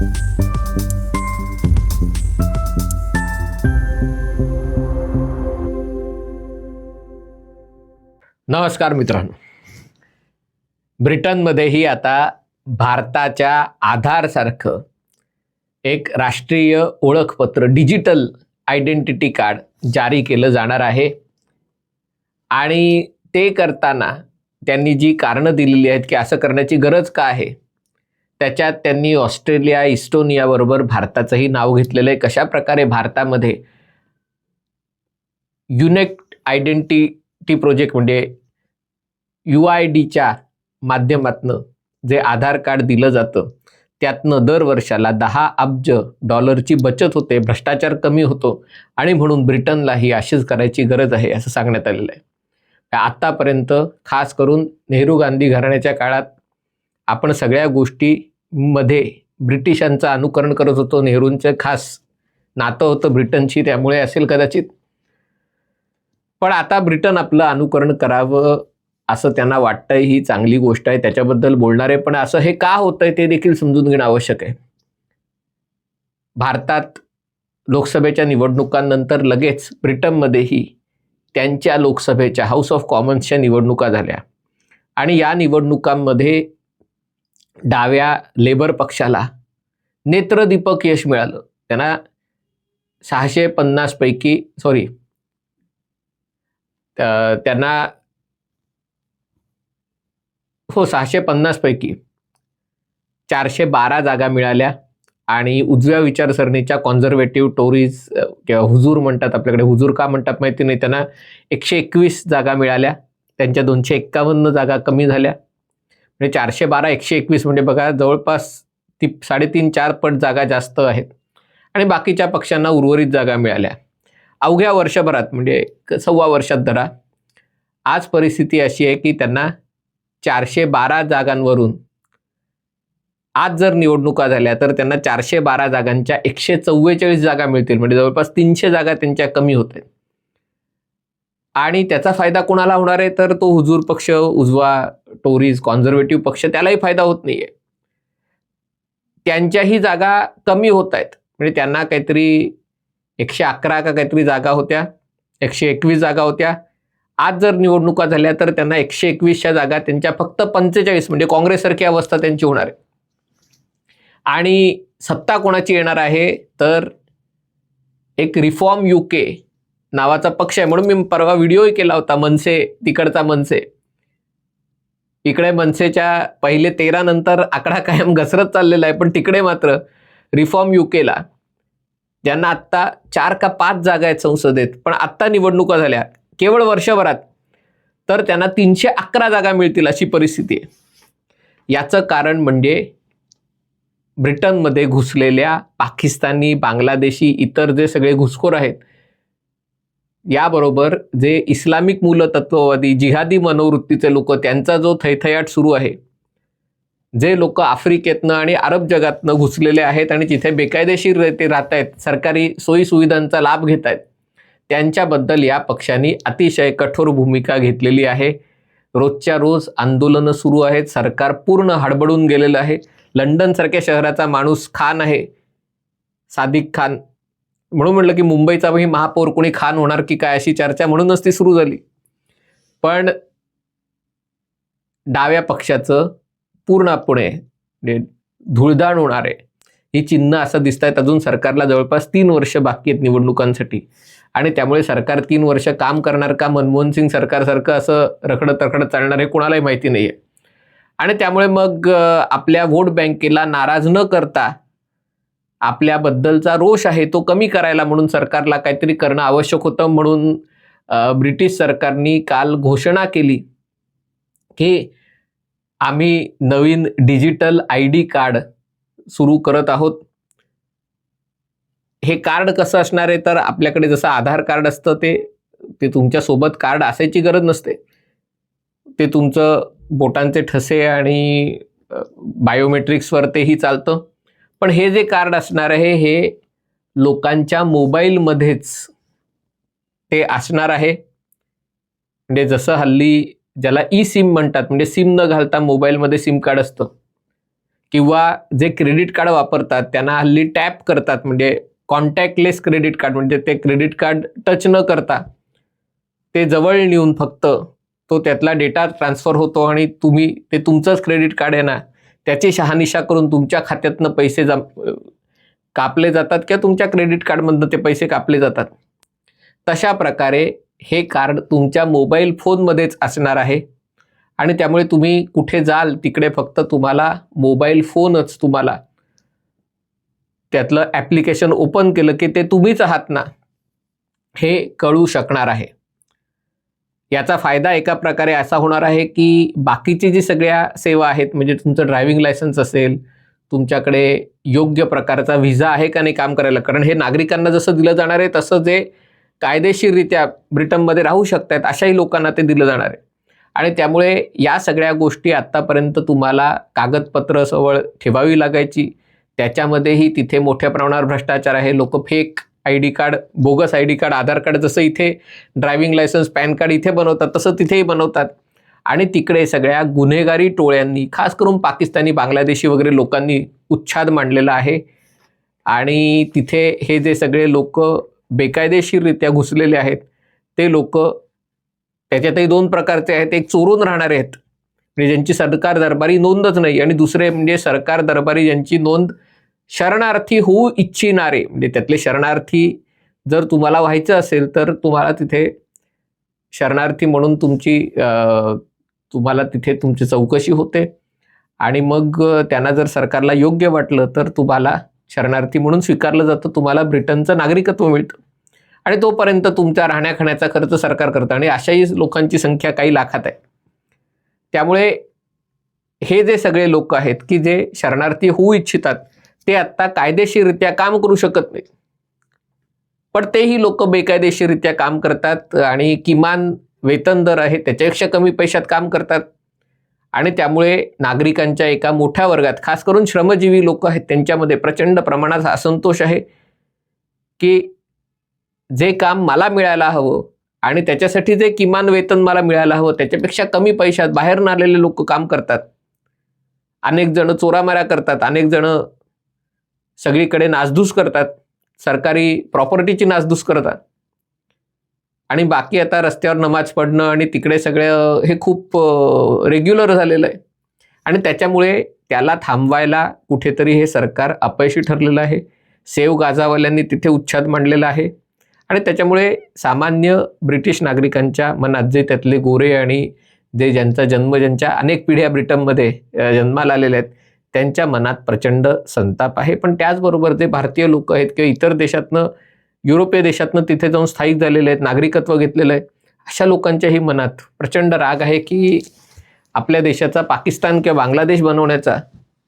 नमस्कार मित्रांनो. ब्रिटनमध्येही आता भारताच्या आधारसारखं एक राष्ट्रीय ओळखपत्र डिजिटल आयडेंटिटी कार्ड जारी केलं जाणार आहे. आणि ते करताना त्यांनी जी कारणं दिलेली आहेत की असं करण्याची गरज का आहे? त्याच्यात त्यांनी ऑस्ट्रेलिया इस्टोनियाबरोबर भारताचंही नाव घेतलेलं आहे. कशा प्रकारे भारतामध्ये युनेक आयडेंटिटी प्रोजेक्ट म्हणजे यू आय डीच्या माध्यमातनं जे आधार कार्ड दिलं जातं त्यातनं दर वर्षाला दहा अब्ज डॉलरची बचत होते भ्रष्टाचार कमी होतो आणि म्हणून ब्रिटनला ही अशीच करायची गरज आहे असं सांगण्यात आलेलं आहे. आत्तापर्यंत खास करून नेहरू गांधी घराण्याच्या काळात आपण सगळ्या गोष्टी मध्ये ब्रिटिशांचं अनुकरण करत होतो नेहरूंचं खास नातं होतं ब्रिटनशी त्यामुळे असेल कदाचित. पण आता ब्रिटन आपलं अनुकरण करावं असं त्यांना वाटतंय ही चांगली गोष्ट आहे त्याच्याबद्दल बोलणार. आहे पण असं हे का होतंय ते देखील समजून घेणं आवश्यक आहे. भारतात लोकसभेच्या निवडणुकांनंतर लगेच ब्रिटनमध्येही त्यांच्या लोकसभेच्या हाऊस ऑफ कॉमन्सच्या निवडणुका झाल्या. आणि या निवडणुकांमध्ये डाव्या लेबर पक्षाला नेत्रदीपक यश मिळालं. त्यांना सहाशे पन्नासपैकी सॉरी त्यांना हो सहाशे पन्नासपैकी चारशे बारा जागा मिळाल्या आणि उजव्या विचारसरणीच्या कॉन्झर्वेटिव्ह टोरीज किंवा हुजूर म्हणतात आपल्याकडे हुजूर का म्हणतात माहिती नाही. त्यांना एकशे एकवीस जागा मिळाल्या. त्यांच्या दोनशे एक्कावन्न जागा कमी झाल्या. म्हणजे चारशे बारा एकशे एकवीस म्हणजे बघा जवळपास ती साडेतीन चार पट जागा जास्त आहेत. आणि बाकीच्या पक्षांना उर्वरित जागा मिळाल्या. अवघ्या वर्षभरात म्हणजे सव्वा वर्षात धरा आज परिस्थिती अशी आहे की त्यांना चारशे बारा जागांवरून आज जर निवडणुका झाल्या तर त्यांना चारशे बारा जागांच्या एकशे चव्वेचाळीस जागा मिळतील. म्हणजे जवळपास तीनशे जागा त्यांच्या कमी होत आहेत. आणि त्याचा फायदा कोणाला होणार आहे? तर तो हुजूर पक्ष उजवा टोरीज कॉन्झर्वेटिव्ह पक्ष त्यालाही फायदा होत नाहीये. त्यांच्याही जागा कमी होत आहेत. म्हणजे त्यांना काहीतरी एकशे अकरा का काहीतरी जागा होत्या एकशे एकवीस जागा होत्या. आज जर निवडणुका झाल्या तर त्यांना एकशे एकवीसच्या जागा त्यांच्या फक्त पंचेचाळीस म्हणजे काँग्रेससारखी अवस्था त्यांची होणार आहे. आणि सत्ता कोणाची येणार आहे? तर एक रिफॉर्म युके नावाचा पक्ष आहे. म्हणून मी परवा व्हिडिओही केला होता मनसे तिकडचा मनसे. इकडे मनसेच्या पहिले तेरा नंतर आकडा कायम घसरत चाललेला आहे पण तिकडे मात्र रिफॉर्म युकेला ज्यांना आत्ता चार का पाच जागा आहेत संसदेत पण आत्ता निवडणुका झाल्या. केवळ वर्षभरात तर त्यांना तीनशे अकरा जागा मिळतील अशी परिस्थिती आहे. याचं कारण म्हणजे ब्रिटनमध्ये घुसलेल्या पाकिस्तानी बांगलादेशी इतर जे सगळे घुसखोर आहेत याबरोबर जे इस्लामिक मूलतत्ववादी जिहादी मनोवृत्तीचे लोक त्यांचा जो थैथयाट सुरू आहे जे लोक आफ्रिकेतनं आणि अरब जगातनं घुसलेले आहेत आणि जिथे बेकायदेशीर ते राहत आहेत सरकारी सोयीसुविधांचा लाभ घेत आहेत त्यांच्याबद्दल या पक्षांनी अतिशय कठोर भूमिका घेतलेली आहे. रोजच्या रोज आंदोलनं सुरू आहेत सरकार पूर्ण हडबडून गेलेलं आहे. लंडनसारख्या शहराचा माणूस खान आहे. सादिक खान म्हणून म्हटलं की मुंबईचा ही महापौर कोणी खान होणार की काय अशी चर्चा म्हणूनच ती सुरू झाली. पण डाव्या पक्षाचं पूर्णपणे म्हणजे धुळदाण होणार आहे ही चिन्ह असं दिसत आहेत अजून सरकारला जवळपास तीन वर्ष बाकी आहेत निवडणुकांसाठी. आणि त्यामुळे सरकार तीन वर्ष काम करणार का मनमोहन सिंग सरकारसारखं असं रखडत रखडत चालणार हे कोणालाही माहिती नाही आहे आणि त्यामुळे मग आपल्या वोट बँकेला नाराज न करता आपल्याबद्दलचा रोष आहे तो कमी करायला म्हणून सरकारला काहीतरी करणं आवश्यक होतं म्हणून ब्रिटिश सरकारनी काल घोषणा केली की आम्ही नवीन डिजिटल आय डी कार्ड सुरू करत आहोत. हे कार्ड कसं असणार आहे? तर आपल्याकडे जसं आधार कार्ड असतं ते ते तुमच्यासोबत कार्ड असायची गरज नसते. ते तुमचं बोटांचे ठसे आणि बायोमेट्रिक्सवर तेही चालतं. पण हे जे कार्ड असणार आहे हे लोकांच्या मोबाईलमध्येच ते असणार आहे. म्हणजे जसं हल्ली ज्याला ई सिम म्हणतात म्हणजे सिम न घालता मोबाईलमध्ये सिम कार्ड असतं. किंवा जे क्रेडिट कार्ड वापरतात त्यांना हल्ली टॅप करतात म्हणजे कॉन्टॅक्टलेस क्रेडिट कार्ड म्हणजे ते क्रेडिट कार्ड टच न करता ते जवळ नेऊन फक्त तो त्यातला डेटा ट्रान्सफर होतो आणि तुम्ही ते तुमचंच क्रेडिट कार्ड आहे ना त्याची शहानिशा करून तुमच्या खात्यातनं पैसे जम कापले जातात किंवा तुमच्या क्रेडिट कार्डमधनं ते पैसे कापले जातात. तशा प्रकारे हे कार्ड तुमच्या मोबाईल फोनमध्येच असणार आहे. आणि त्यामुळे तुम्ही कुठे जाल तिकडे फक्त तुम्हाला मोबाईल फोनच तुम्हाला त्यातलं ॲप्लिकेशन ओपन केलं की ते तुम्हीच आहात ना हे कळू शकणार आहे. याचा फायदा एका प्रकारे असा होणार आहे की बाकीची जी सगळ्या सेवा आहेत म्हणजे तुमचं ड्रायव्हिंग लायसन्स असेल तुमच्याकडे योग्य प्रकारचा व्हिसा आहे का नाही काम करायला? कारण हे नागरिकांना जसं दिलं जाणार आहे तसं जे कायदेशीररित्या ब्रिटनमध्ये राहू शकतात अशाही लोकांना ते दिलं जाणार आहे. आणि त्यामुळे या सगळ्या गोष्टी आत्तापर्यंत तुम्हाला कागदपत्र सवळ ठेवावी लागायची. त्याच्यामध्येही तिथे मोठ्या प्रमाणावर भ्रष्टाचार आहे लोक fake I D card bogus I D card Aadhaar card जसं इथे ड्रायव्हिंग लायसन्स पॅन कार्ड इथे बनवतात तसं तिथेही बनवतात. आणि तिकडे सगळ्या गुन्हेगारी टोळ्यांनी खास करून पाकिस्तानी बांगलादेशी वगैरे लोकांनी उच्छाद मांडलेला आहे. आणि तिथे हे जे सगळे लोक बेकायदेशीररित्या घुसलेले आहेत ते लोक त्याच्यातही दोन प्रकारचे आहेत. एक चोरून राहणारे आहेत. म्हणजे ज्यांची सरकार दरबारी नोंदच नाही आणि दुसरे म्हणजे सरकार दरबारी ज्यांची नोंद शरणार्थी होऊ इच्छिणारे म्हणजे त्यातले शरणार्थी जर तुम्हाला व्हायचं असेल तर तुम्हाला तिथे शरणार्थी म्हणून तुमची तुम्हाला तिथे तुमची चौकशी होते. आणि मग त्यांना जर सरकारला योग्य वाटलं तर तुम्हाला शरणार्थी म्हणून स्वीकारलं जातं. तुम्हाला ब्रिटनचं नागरिकत्व मिळतं. आणि तोपर्यंत तुमच्या राहण्याखाण्याचा खर्च सरकार करतं. आणि अशाही लोकांची संख्या काही लाखात आहे. त्यामुळे हे जे सगळे लोक आहेत की जे शरणार्थी होऊ इच्छितात ते आत्ता कायदेशीररित्या काम करू शकत नाही पण तेही लोक बेकायदेशीररित्या काम करतात आणि किमान वेतन दर आहे त्याच्यापेक्षा कमी पैशात काम करतात. आणि त्यामुळे नागरिकांच्या एका मोठ्या वर्गात खास करून श्रमजीवी लोक आहेत त्यांच्यामध्ये प्रचंड प्रमाणात असंतोष आहे की जे काम मला मिळायला हवं आणि त्याच्यासाठी जे किमान वेतन मला मिळायला हवं त्याच्यापेक्षा कमी पैशात बाहेरून आलेले लोक काम करतात. अनेक जण चोरामाऱ्या करतात अनेक जण सगळीकडे नासधूस करतात. सरकारी प्रॉपर्टीची नासधूस करतात. आणि बाकी आता रस्त्यावर नमाज पडणं आणि तिकडे सगळं हे खूप रेग्युलर झालेलं आहे. आणि त्याच्यामुळे त्याला थांबवायला कुठेतरी हे सरकार अपयशी ठरलेलं आहे. सेव गाजावाल्यांनी तिथे उच्छाद मांडलेला आहे. आणि त्याच्यामुळे सामान्य ब्रिटिश नागरिकांच्या मनात जे त्यातले गोरे आणि जे ज्यांचा जन्म ज्यांच्या अनेक पिढ्या ब्रिटनमध्ये जन्माला आलेल्या आहेत त्यांच्या मनात प्रचंड संताप आहे. पण त्याचबरोबर जे भारतीय लोक आहेत किंवा इतर देशातनं युरोपीय देशातनं तिथे जाऊन स्थायिक झालेले आहेत नागरिकत्व घेतलेलं आहे अशा लोकांच्याही मनात प्रचंड राग आहे की आपल्या देशाचा पाकिस्तान किंवा बांगलादेश बनवण्याचा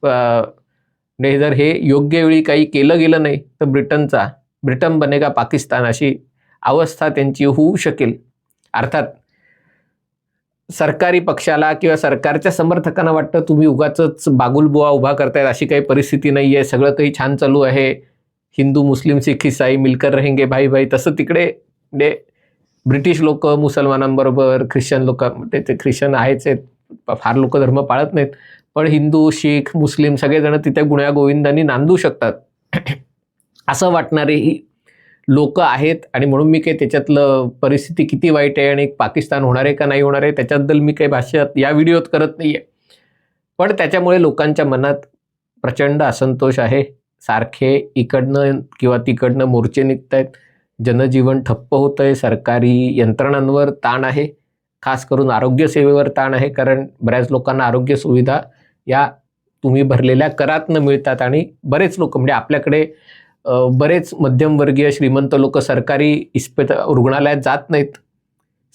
म्हणजे जर हे योग्य वेळी काही केलं गेलं नाही तर ब्रिटनचा ब्रिटन बनेगा पाकिस्तान अशी अवस्था त्यांची होऊ शकेल. अर्थात सरकारी पक्षाला किंवा सरकारच्या समर्थकांना वाटतं तुम्ही उगाच बागुलबुवा उभा करतायत अशी काही परिस्थिती नाही आहे सगळं काही छान चालू आहे. हिंदू मुस्लिम सिख इसाई मिलकर रहेंगे भाई भाई. तसं तिकडे म्हणजे ब्रिटिश लोक मुसलमानांबरोबर ख्रिश्चन लोक ते ख्रिश्चन आहेच आहेत. फार लोक धर्म पाळत नाहीत. पण हिंदू शीख मुस्लिम सगळेजण तिथे गुण्या गोविंदांनी नांदू शकतात. असं वाटणारेही लोक आहेत आणि म्हणून मी काही त्याच्यातलं परिस्थिती किती वाईट आहे आणि पाकिस्तान होणार आहे का नाही होणार आहे त्याच्याबद्दल मी काही भाष्य या व्हिडिओत करत नाही आहे पण त्याच्यामुळे लोकांच्या मनात प्रचंड असंतोष आहे. सारखे इकडनं किंवा तिकडनं मोर्चे निघत आहेत जनजीवन ठप्प होतं आहे सरकारी यंत्रणांवर ताण आहे. खास करून आरोग्यसेवेवर ताण आहे. कारण बऱ्याच लोकांना आरोग्य सुविधा या तुम्ही भरलेल्या करातनं मिळतात आणि बरेच लोक म्हणजे आपल्याकडे बरेच मध्यमवर्गीय श्रीमंत लोक सरकारी इस्पित रुग्णालयात जात नाहीत.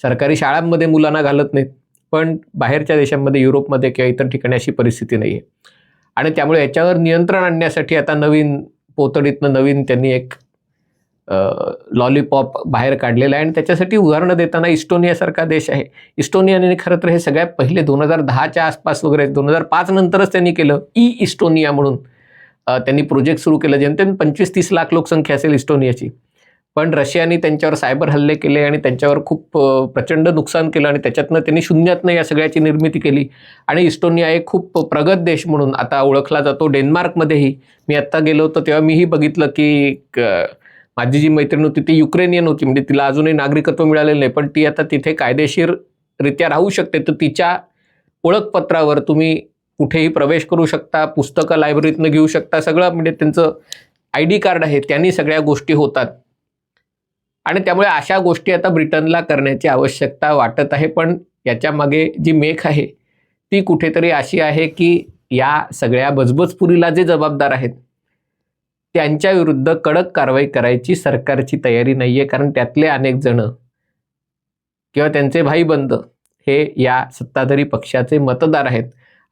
सरकारी शाळांमध्ये मुलांना घालत नाहीत. पण बाहेरच्या देशांमध्ये युरोपमध्ये किंवा इतर ठिकाणी अशी परिस्थिती नाही आहे आणि त्यामुळे याच्यावर नियंत्रण आणण्यासाठी आता नवीन पोतडीतनं नवीन त्यांनी एक लॉलीपॉप बाहेर काढलेला आहे. आणि त्याच्यासाठी उदाहरणं देताना इस्टोनियासारखा देश आहे. इस्टोनियाने खरं तर हे सगळ्यात पहिले दोन हजार दहाच्या आसपास वगैरे दोन हजार पाच नंतरच त्यांनी केलं. ई इस्टोनिया म्हणून. त्यांनी प्रोजेक्ट सुरू केलं. जेमतेम पंचवीस तीस लाख लोकसंख्या असेल इस्टोनियाची. पण रशियाने त्यांच्यावर सायबर हल्ले केले आणि त्यांच्यावर खूप प्रचंड नुकसान केलं आणि त्याच्यातनं त्यांनी शून्यातनं या सगळ्याची निर्मिती केली. आणि इस्टोनिया एक खूप प्रगत देश म्हणून आता ओळखला जातो. डेन्मार्कमध्येही मी आत्ता गेलो होतो तेव्हा मीही बघितलं की माझी जी मैत्रीण होती ती युक्रेनियन होती. म्हणजे तिला अजूनही नागरिकत्व मिळालेलं नाही. पण ती आता तिथे कायदेशीररित्या राहू शकते. तर तिच्या ओळखपत्रावर तुम्ही कुठेही प्रवेश करू शकता पुस्तकं लायब्ररीतनं घेऊ शकता सगळं म्हणजे त्यांचं आय डी कार्ड आहे त्यांनी सगळ्या गोष्टी होतात. आणि त्यामुळे अशा गोष्टी आता ब्रिटनला करण्याची आवश्यकता वाटत आहे पण याच्या मागे जी मेख आहे ती कुठेतरी अशी आहे की या सगळ्या बजबजपुरीला जे जबाबदार आहेत त्यांच्या विरुद्ध कडक कारवाई करायची सरकारची तयारी नाही आहे कारण त्यातले अनेक जण किंवा त्यांचे भाईबंद हे या सत्ताधारी पक्षाचे मतदार आहेत.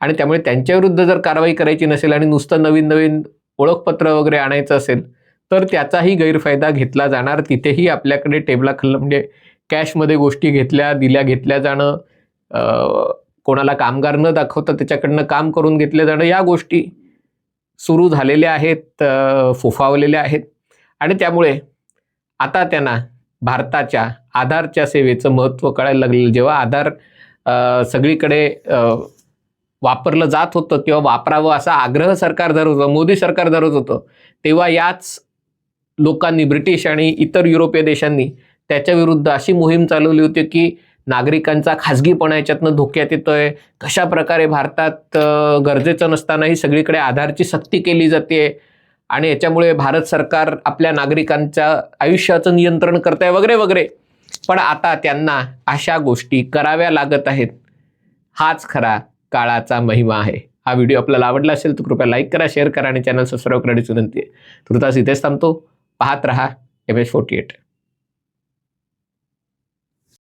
आणि त्यामुळे त्यांच्याविरुद्ध जर कारवाई करायची नसेल आणि नुसतं नवीन नवीन ओळखपत्र वगैरे आणायचं असेल तर त्याचाही गैरफायदा घेतला जाणार. तिथेही आपल्याकडे टेबला खल्ल म्हणजे कॅशमध्ये गोष्टी घेतल्या दिल्या घेतल्या जाणं कोणाला कामगार न दाखवता त्याच्याकडनं काम करून घेतलं जाणं या गोष्टी सुरू झालेल्या आहेत फुफावलेल्या फोफावलेल्या आहेत. आणि त्यामुळे आता त्यांना भारताच्या आधारच्या सेवेचं महत्त्व कळायला लागलेलं जेव्हा आधार सगळीकडे वापरलं जात होतं किंवा वापरावं असा आग्रह सरकार धरत होतं मोदी सरकार धरत होतं तेव्हा याच लोकांनी ब्रिटिश आणि इतर युरोपीय देशांनी त्याच्या विरुद्ध अशी मोहीम चालवली होती की नागरिकांचा खाजगीपणा याच्यातनं धोक्यात येतोय. कशा प्रकारे भारतात गरजेचं नसतानाही सगळीकडे आधारची सक्ती केली जाते आणि याच्यामुळे भारत सरकार आपल्या नागरिकांच्या आयुष्याचं नियंत्रण करत आहे वगैरे वगैरे. पण आता त्यांना अशा गोष्टी कराव्या लागत आहेत. हाच खरा काळाचा महिमा आहे. हा व्हिडिओ आपल्याला आवडला असेल तर कृपया लाईक करा शेअर करा आणि चॅनल सबस्क्राईब करण्याची विनंती आहे. तुर्तास इथेच थांबतो. पाहत रहा एम एस फोर्टी एट.